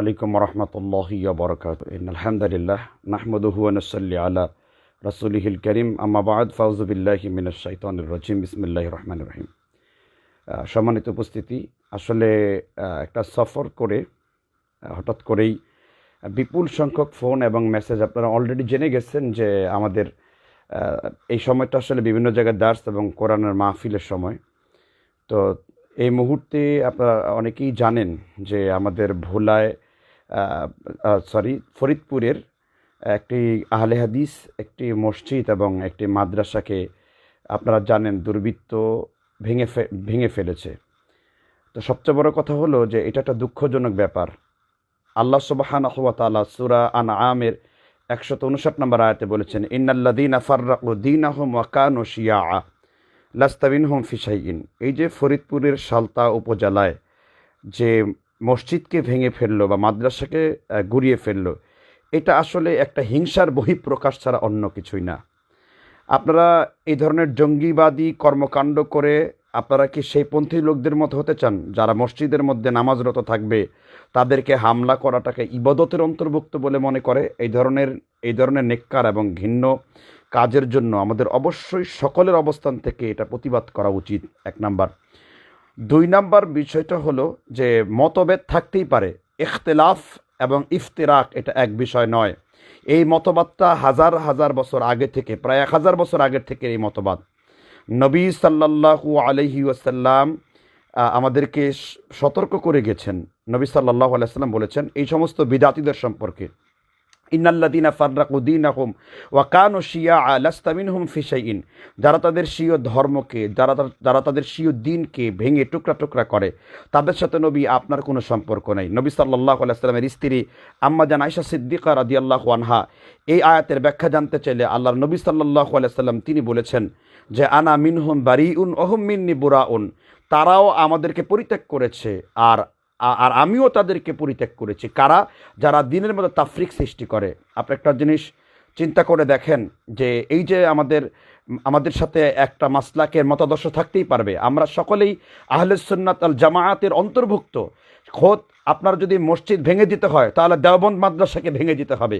আলাইকুম রহমতুল্লাহ বরকাত আলহামদুলিল্লাহ নাহমদুহনসল্লি রসুলহিল করিম। আমাবাদ ফাউজুবিল্লাহি মিনাশাইতানির রজিম। ইসমিল্লাহ রহমান রহিম। সম্মানিত উপস্থিতি, আসলে একটা সফর করে হঠাৎ করেই বিপুল সংখ্যক ফোন এবং মেসেজ, আপনারা অলরেডি জেনে গেছেন যে আমাদের এই সময়টা আসলে বিভিন্ন জায়গায় দার্স এবং কোরআনের মাহফিলের সময়। তো এই মুহূর্তে আপনারা অনেকেই জানেন যে আমাদের ভোলায় সরি ফরিদপুরের একটি আহলে হাদিস, একটি মসজিদ এবং একটি মাদ্রাসাকে আপনারা জানেন দুর্বৃত্ত ভেঙে ভেঙে ফেলেছে। তো সবচেয়ে বড় কথা হলো যে এটা একটা দুঃখজনক ব্যাপার। আল্লাহ সুবাহান তাআলা সূরা আন আমের একশত উনষাট নম্বর আয়াতে বলেছেন ইন্নাল্লাদিন ফাররাকু দিনাহুম ওয়াকানু শিয়া লাস্তাবিন হোম ফিসাইন এই যে ফরিদপুরের সালতা উপজেলায় যে মসজিদকে ভেঙে ফেলল বা মাদ্রাসাকে গুড়িয়ে ফেলল, এটা আসলে একটা হিংসার বহিঃপ্রকাশ ছাড়া অন্য কিছুই না। আপনারা এই ধরনের জঙ্গিবাদী কর্মকাণ্ড করে আপনারা কি সেই পন্থী লোকদের মতো হতে চান? যারা মসজিদের মধ্যে নামাজরত থাকবে, তাদেরকে হামলা করাটাকে ইবাদতের অন্তর্ভুক্ত বলে মনে করে? এই ধরনের এই ধরনের নেককার এবং ঘিন্ন কাজের জন্য আমাদের অবশ্যই সকলের অবস্থান থেকে এটা প্রতিবাদ করা উচিত। এক নাম্বার। দুই নাম্বার বিষয়টা হলো যে মতভেদ থাকতেই পারে। ইখতলাফ এবং ইফতিরাক এটা এক বিষয় নয়। এই মতবাদটা হাজার হাজার বছর আগে থেকে, প্রায় এক হাজার বছর আগের থেকে এই মতবাদ। নবী সাল্লাল্লাহু আলহি ওয়াসাল্লাম আমাদেরকে সতর্ক করে গেছেন। নবী সাল্লাহ আলাইসাল্লাম বলেছেন, এই সমস্ত বিদাতিদের সম্পর্কে। ইন্নাল্লাদিনা ফার্রাকুদ্দিন আহম ওয়াকান ও শিয়া আলাস্তামিন হুম ফিসাইন যারা তাদের স্বীয় ধর্মকে, যারা যারা তাদের স্বীয় দিনকে ভেঙে টুকরা টুকরা করে, তাদের সাথে নবী আপনার কোনো সম্পর্ক নেই। নবী সাল্লাহ আলাইস্লামের স্ত্রী আম্মা জান আয়সা সিদ্দিকা রাদি আল্লাহ আনহা এই আয়াতের ব্যাখ্যা জানতে চাইলে আল্লাহর নবী সাল্লাহ আলাইসাল্লাম তিনি বলেছেন যে, আনা মিনহুম বারি উন অহম মিন্নি বুরা উন তারাও আমাদেরকে পরিত্যাগ করেছে আর আর আমিও তাদেরকে পরিত্যাগ করেছি। কারা? যারা দিনের মধ্যে তাফরিক সৃষ্টি করে। আপনি একটা জিনিস চিন্তা করে দেখেন যে এই যে আমাদের আমাদের সাথে একটা মাসলাকের মতাদর্শ থাকতেই পারবে। আমরা সকলেই আহলে সুন্নাত আল জামায়াতের অন্তর্ভুক্ত। খোদ আপনার যদি মসজিদ ভেঙে দিতে হয়, তাহলে দেওবন্দ মাদ্রাসাকে ভেঙে দিতে হবে।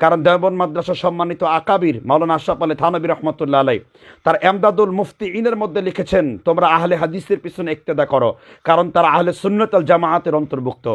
কারণ দেওবন্দ মাদ্রাসা সম্মানিত আকাবির মাওলানা আশরাফ আলী থানবী রহমতুল্লাহ আলাই তার এমদাদুল মুফতি ইনের মধ্যে লিখেছেন, তোমরা আহলে হাদিসের পিছনে ইক্তেদা করো, কারণ তারা আহলে সুন্নত আল জামায়াতের অন্তর্ভুক্ত।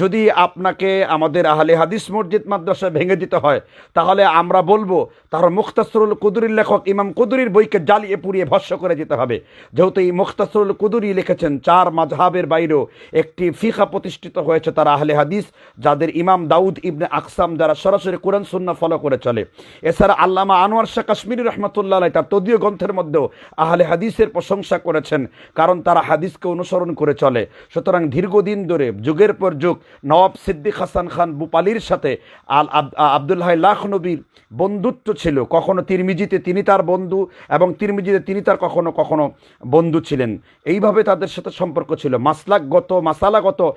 যদি আপনাকে আমাদের আহলে হাদিস মসজিদ মাদ্রাসা ভেঙে দিতে হয়, তাহলে আমরা বলব, তার মুখতাসরুল কুদুরির লেখক ইমাম কুদুরির বইকে জ্বালিয়ে পুড়িয়ে ভস্য করে যেতে হবে। যেহেতু এই মুখতাসরুল কুদুরি লিখেছেন, চার মাঝহাবের বাইরেও একটি ফিখা প্রতিষ্ঠিত হয়েছে তারা আহলে হাদিস, যাদের ইমাম দাউদ ইবনে আকসাম যারা সরাসরি কোরআন সুন্না ফলো করে চলে। এছাড়া আল্লামা আনোয়ার শাহ কাশ্মীর রহমতুল্লাহ তার তদীয় গ্রন্থের মধ্যেও আহলে হাদিসের প্রশংসা করেছেন, কারণ তারা হাদিসকে অনুসরণ করে চলে। সুতরাং দীর্ঘদিন ধরে, যুগের পর যুগ, নওয়াব সিদ্দিক হাসান খান বুপালির সাথে আল আব- আব্দুল হাই লাখ নবীর বন্ধুত্ব ছিল। কখনো তিরমিজিতে তিনি তার বন্ধু এবং তিরমিজিতে তিনি তার কখনো কখনো বন্ধু ছিলেন। এইভাবে তাদের সাথে সম্পর্ক ছিল। মাসলাকগত, মাসালাগত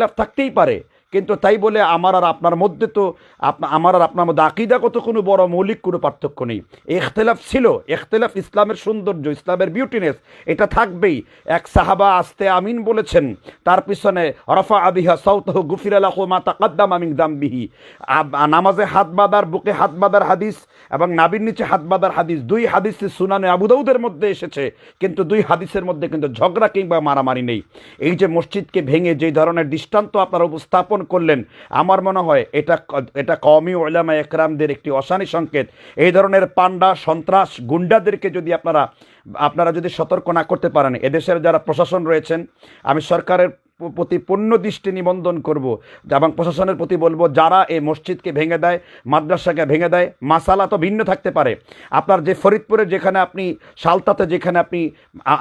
ইখতলাফ থাকতেই পারে কিন্তু তাই বলে আমার আর আপনার মধ্যে তো আমার আর আপনার মধ্যে আকিদাগত কোনো বড় মৌলিক কোনো পার্থক্য নেই। এখতেলাফ ছিল, এখতেলাফ ইসলামের সৌন্দর্য, ইসলামের বিউটিনেস এটা থাকবেই। এক সাহাবা আস্তে আমিন বলেছেন, তার পিছনে, রফা আবিহা সৌতহ গুফির আলাহ মা তাকাদ্দাম আমিন দামবিহি। নামাজে হাত বাঁধার, বুকে হাত বাঁধার হাদিস এবং নাবির নিচে হাত বাঁধার হাদিস, দুই হাদিসে সুনানে আবুদাউদের মধ্যে এসেছে, কিন্তু দুই হাদিসের মধ্যে কিন্তু ঝগড়া কিংবা মারামারি নেই। এই যে মসজিদকে ভেঙে যে ধরনের দৃষ্টান্ত আপনারা উপস্থাপন করলেন। আমার মনে হয় এটা এটা কওমি ওলামা একরামদের একটি অশানি সংকেত। এই ধরনের পান্ডা সন্ত্রাস, গুন্ডাদেরকে যদি আপনারা আপনারা যদি সতর্ক না করতে পারেন, এদেশের যারা প্রশাসন রয়েছেন, আমি সরকারের প্রতি পূর্ণ দৃষ্টি নিবন্ধন করব। এবং প্রশাসনের প্রতি বলব, যারা এই মসজিদকে ভেঙে দেয়, মাদ্রাসাকে ভেঙে দেয়, মাসালা তো ভিন্ন থাকতে পারে। আপনার যে ফরিদপুরে যেখানে আপনি, সালতাতে যেখানে আপনি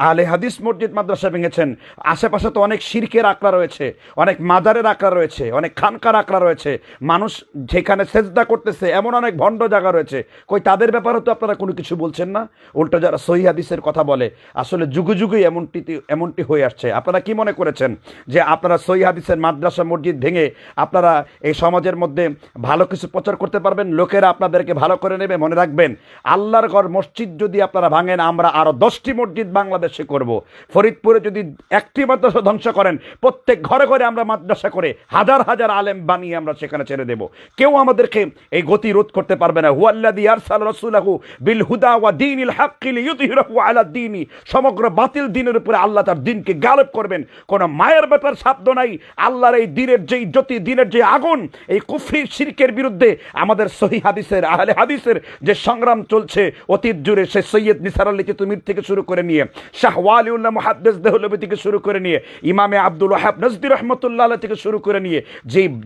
আলে হাদিস মসজিদ মাদ্রাসা ভেঙেছেন, আশেপাশে তো অনেক শিরকের আঁকড়া রয়েছে, অনেক মাজারের আঁকড়া রয়েছে, অনেক খানকার আঁকড়া রয়েছে। মানুষ যেখানে সেজদা করতেছে, এমন অনেক ভণ্ড জায়গা রয়েছে। কই, তাদের ব্যাপারে তো আপনারা কোনো কিছু বলছেন না? উল্টো যারা সহি হাদিসের কথা বলে, আসলে যুগে যুগেই এমনটি এমনটি হয়ে আসছে। আপনারা কি মনে করেছেন? যে আপনারা সই হাদিসের মাদ্রাসা মসজিদ ভেঙে আপনারা এই সমাজের মধ্যে ভালো কিছু প্রচার করতে পারবেন, লোকেরা আপনাদেরকে ভালো করে নেবে, মনে রাখবেন, আল্লাহর ঘর মসজিদ যদি আপনারা ভাঙেন, আমরা আরও দশটি মসজিদ বাংলাদেশে করব। ফরিদপুরে যদি একটি মাদ্রাসা ধ্বংস করেন, প্রত্যেক ঘরে ঘরে আমরা মাদ্রাসা করে হাজার হাজার আলেম বানিয়ে আমরা সেখানে ছেড়ে দেব। কেউ আমাদেরকে এই গতি রোধ করতে পারবে না। হুয়াল্লাদি আরসাল রসুলাহু বিল হুদা ওয়া দিনিল হাক্কিল ইউতিহিরাহু আলা দিনি। সমগ্র বাতিল দিনের উপরে আল্লাহ তার দিনকে গালব করবেন। কোন মায়ের ব্যাপার শব্দ নাই। আল্লাহর এই দিনের যেই জ্যোতি দিনের যে আগুন, এই কুফরি শিরকের বিরুদ্ধে আমাদের সহি হাদিসের, আহলে হাদিসের যে সংগ্রাম চলছে, অতীত জুড়ে সে সৈয়দ নিসার আলী তিতুমির থেকে শুরু করে নিয়ে, শাহ ওয়ালিউল্লাহ মুহাদ্দিস দেহলবি থেকে শুরু করে নিয়ে, ইমামে আব্দুল ওয়াহাব নজদি রহমতুল্লাহ থেকে শুরু করে নিয়ে,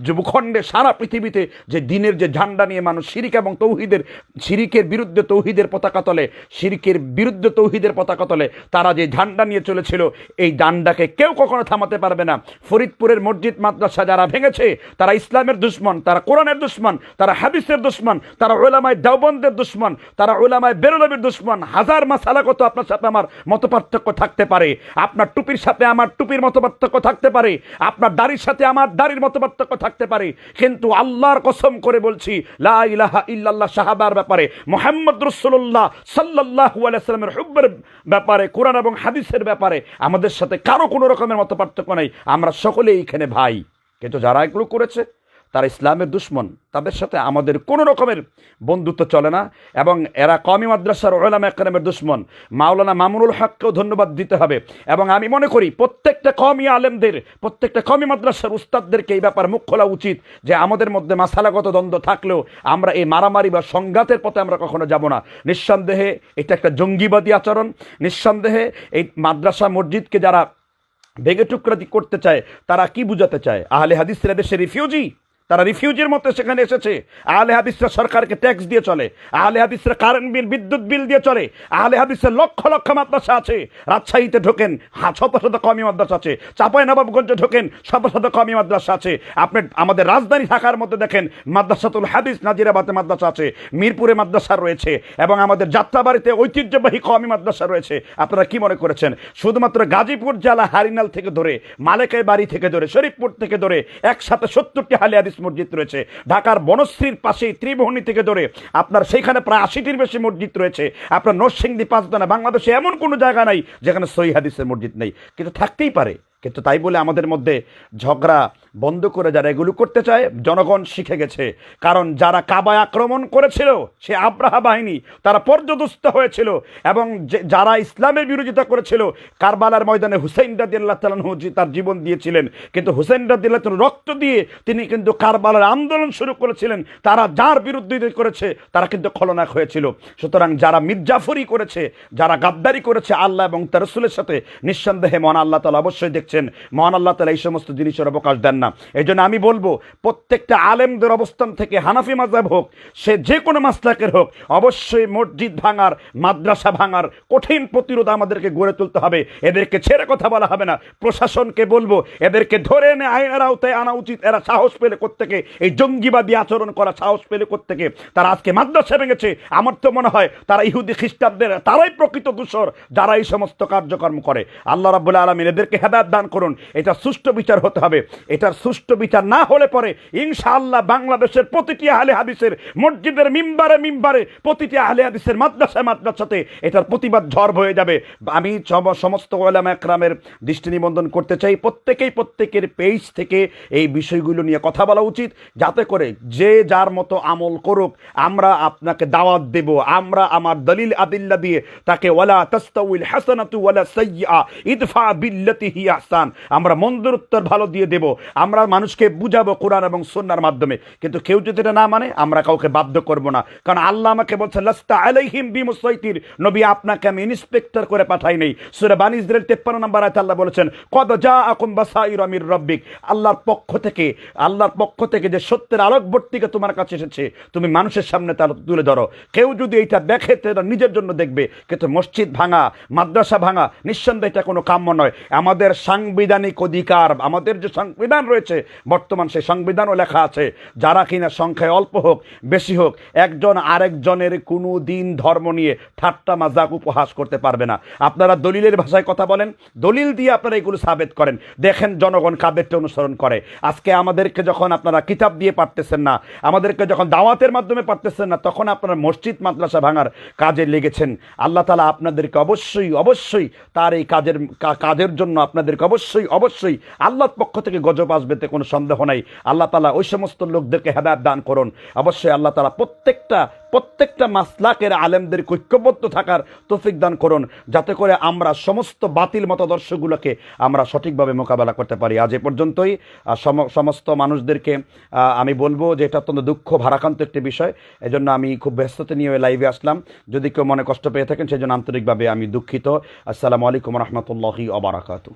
যে ভূখণ্ডে সারা পৃথিবীতে যে দিনের যে ঝান্ডা নিয়ে মানুষ শিরিক এবং তৌহিদের, শিরিকের বিরুদ্ধে তৌহিদের পতাকা তলে, শিরিকের বিরুদ্ধে তৌহিদের পতাকা তলে, তারা যে ঝান্ডা নিয়ে চলেছিল, এই ডান্ডাকে কেউ কখনো থামাতে পারবে না। ফরিদপুরের মসজিদ, মাদ্রাসা যারা ভেঙেছে, তারা ইসলামের দুশ্মন, তারা কোরআনের দুশ্মন, তারা হাদিসের দুশ্মন, তারা ওলামায় দেওবন্দের দুশ্মন, তারা ওলামায় বেরোলবির দুশ্মন। হাজার মাসালাগত আপনার সাথে আমার মত পার্থক্য থাকতে পারে। আপনার টুপির সাথে আমার টুপির মত পার্থক্য থাকতে পারে। আপনার দাড়ির সাথে আমার দাড়ির মত পার্থক্য থাকতে পারে। কিন্তু আল্লাহর কসম করে বলছি, লা ইলাহা ইল্লাল্লাহ সাহাবার ব্যাপারে, মোহাম্মদ রসুল্লাহ সাল্লাহ আলাইসালামের হুব্বের ব্যাপারে, কোরআন এবং হাদিসের ব্যাপারে আমাদের সাথে কারও কোনো রকমের মত পার্থক্য নেই। আমরা সকলেই এখানে ভাই। কিন্তু যারা এগুলো করেছে, তারা ইসলামের দুশ্মন। তাদের সাথে আমাদের কোনো রকমের বন্ধুত্ব চলে না, এবং এরা কমি মাদ্রাসার ওলাম একরামের দুশ্মন। মাওলানা মামুনুল হককেও ধন্যবাদ দিতে হবে। এবং আমি মনে করি, প্রত্যেকটা কমি আলেমদের, প্রত্যেকটা কমি মাদ্রাসার উস্তাদদেরকে এই ব্যাপার মুখ খোলা উচিত যে আমাদের মধ্যে মাসালাগত দ্বন্দ্ব থাকলেও আমরা এই মারামারি বা সংঘাতের পথে আমরা কখনো যাব না। নিঃসন্দেহে এটা একটা জঙ্গিবাদী আচরণ। নিঃসন্দেহে এই মাদ্রাসা মসজিদকে যারা ভেঙে টুকরা করতে চায় তারা কি বুঝাতে চায়? আহলে হাদিসরা দেশে রিফিউজি তারা রিফিউজির মতো সেখানে এসেছে। আহলে হাদিসরা সরকারকে ট্যাক্স দিয়ে চলে। আহলে হাদিসরা কারেন্ট বিল বিদ্যুৎ বিল দিয়ে চলে। আহলে হাদিসের লক্ষ লক্ষ মাদ্রাসা আছে। রাজশাহীতে ঢোকেন শত শত কমি মাদ্রাসা আছে। চাপাই নবাবগঞ্জে ঢোকেন শত শত কমি মাদ্রাসা আছে। আপনি, আমাদের রাজধানী ঢাকার মধ্যে দেখেন, মাদ্রাসাতুল হাদিস নাজিরাবাদে মাদ্রাসা আছে। মিরপুরে মাদ্রাসা রয়েছে। এবং আমাদের যাত্রাবাড়িতে ঐতিহ্যবাহী কমি মাদ্রাসা রয়েছে। আপনারা কি মনে করেছেন? শুধুমাত্র গাজীপুর জেলা হারিনাল থেকে ধরে, মালেকাই বাড়ি থেকে ধরে, শরীফপুর থেকে ধরে, একসাথে সত্তরটি হালি হাদিস মসজিদ রয়েছে। ঢাকার বনশ্রীর পাশেই ত্রিভুবনী থেকে ধরে আপনার সেইখানে প্রায় আশিটির বেশি মসজিদ রয়েছে। আপনার নরসিংদী, পাঁচদানা, বাংলাদেশে এমন কোনো জায়গা নাই যেখানে সহি হাদিসের মসজিদ নেই। কিন্তু থাকতেই পারে। কিন্তু তাই বলে আমাদের মধ্যে ঝগড়া বন্ধ করে যারা এগুলো করতে চায়, জনগণ শিখে গেছে। কারণ যারা কাবায় আক্রমণ করেছিল, সে আব্রাহা বাহিনী, তারা পর্যদস্ত হয়েছিল এবং যারা ইসলামের বিরোধিতা করেছিল, কারবালার ময়দানে হুসেন রাদিয়াল্লাহ তালানহু তার জীবন দিয়েছিলেন। কিন্তু হুসেন তাআলা রক্ত দিয়ে তিনি কিন্তু কারবালার আন্দোলন শুরু করেছিলেন। তারা যার বিরুদ্ধে করেছে, তারা কিন্তু খলনাক হয়েছিল। সুতরাং যারা মির্জাফরি করেছে, যারা গাদ্দারি করেছে আল্লাহ এবং তার রসুলের সাথে, নিঃসন্দেহে মহান আল্লাহ তালা অবশ্যই দেখছেন মহান আল্লাহ তালা এই সমস্ত জিনিসের অবকাশ দেন না। এই জন্য আমি বলব, প্রত্যেকটা আলেমদের অবস্থান থেকে হানাফি মাজাব হোক, সে যে কোনো মাসলাকের হোক, অবশ্যই মসজিদ ভাঙার, মাদ্রাসা ভাঙার কঠিন প্রতিরোধ আমাদেরকে গড়ে তুলতে হবে। এদেরকে ছেড়ে কথা বলা হবে না। প্রশাসনকে বলব, এদেরকে ধরে এনে আইনের আওতায় আনা উচিত। এরা সাহস পেলে কোত্থেকে? এই জঙ্গিবাদী আচরণ করা সাহস পেলে কোত্থেকে? তারা আজকে মাদ্রাসা ভেঙেছে। আমার তো মনে হয়, তারা ইহুদি খ্রিস্টানদের, তারাই প্রকৃত দূষর যারা এই সমস্ত কার্যকর্ম করে। আল্লাহ রাবুল্লাহ আলমিন এদেরকে হেদায়ত দান করুন। এটা সুষ্ঠু বিচার হতে হবে। এটার সুষ্ঠু বিচার না হলে পরে ইনশাআল্লাহ বাংলাদেশের প্রতিটি আহলে হাদিসের মসজিদের মিম্বারে মিম্বারে প্রতিটি আহলে হাদিসের মাদ্রাসায় মাদ্রাসাতে এটার প্রতিবাদ ঝড় হয়ে যাবে। আমি সমস্ত ওলামা একরামের দৃষ্টি নিবন্ধন করতে চাই। প্রত্যেকেই প্রত্যেকের পেজ থেকে এই বিষয়গুলো নিয়ে কথা বলা উচিত। যাতে করে যে যার মতো আমল করুক, আমরা আপনাকে দাওয়াত দেব। আমরা আমার দলিল আদিল্লা দিয়ে তাকে ওয়ালা তাস্তাউল হাসানাতু ওয়ালা সাইয়্যা ইদফা বিল্লাতি হি আহসান। আমরা মন্দের উত্তর ভালো দিয়ে দেব। আমরা মানুষকে বুঝাবো কোরআন এবং সুন্নার মাধ্যমে। কিন্তু কেউ যদি এটা না মানে আমরা কাউকে বাধ্য করব না। কারণ আল্লাহ আমাকে বলছে, লাস্তা আলাইহিম বিমুসাইতির নবী আপনাকে আমি ইন্সপেক্টর করে পাঠাই নেই। সূরা বানি ইসরাইল 53 নম্বর আয়াতে আল্লাহ বলেছেন, কদ জাআকুম বাসাইর মির রাব্বিক। আল্লাহর পক্ষ থেকে, আল্লাহর পক্ষ থেকে যে সত্যের আলোকবর্তিকা তোমার কাছে এসেছে, তুমি মানুষের সামনে তার তুলে ধরো। কেউ যদি এটা দেখে তারা নিজের জন্য দেখবে। কিন্তু মসজিদ ভাঙা, মাদ্রাসা ভাঙা, নিঃসন্দেহে এটা কোনো কাম্য নয়। আমাদের সাংবিধানিক অধিকার, আমাদের যে সংবিধান রয়েছে, বর্তমান সেই সংবিধানও লেখা আছে, যারা কিনা সংখ্যায় অল্প হোক, বেশি হোক, একজন আরেকজনের কোনো দিন ধর্ম নিয়ে ঠাট্টা মাজাক উপহাস করতে পারবে না। আপনারা দলিলের ভাষায় কথা বলেন, দলিল দিয়ে আপনারা এগুলো সাবেত করেন। দেখেন জনগণ কাদেরটা অনুসরণ করে। আজকে আমাদেরকে যখন আপনারা কিতাব দিয়ে পারতেছেন না, আমাদেরকে যখন দাওয়াতের মাধ্যমে পারতেছেন না, তখন আপনারা মসজিদ মাদ্রাসা ভাঙার কাজে লেগেছেন। আল্লাহ তালা আপনাদেরকে অবশ্যই অবশ্যই তার এই কাজের কাজের জন্য আপনাদেরকে অবশ্যই অবশ্যই আল্লাহর পক্ষ থেকে গজব আসবেতে কোনো সন্দেহ নাই। আল্লাহ তালা ওই সমস্ত লোকদেরকে হেদায়ত দান করুন। অবশ্যই আল্লাহ তালা প্রত্যেকটা প্রত্যেকটা মাসলাকের আলেমদের ঐক্যবদ্ধ থাকার তৌফিক দান করুন। যাতে করে আমরা সমস্ত বাতিল মতাদর্শগুলোকে আমরা সঠিকভাবে মোকাবেলা করতে পারি। আজ এ পর্যন্তই। সমস্ত মানুষদেরকে আমি বলব যে এটা অত্যন্ত দুঃখ, ভারাক্রান্ত একটি বিষয়। এজন্য আমি খুব ব্যস্ততা নিয়ে লাইভে আসলাম। যদি কেউ মনে কষ্ট পেয়ে থাকেন সেই জন্য আন্তরিকভাবে আমি দুঃখিত। আসসালামু আলাইকুম রহমতুল্লাহি অবরাকাতু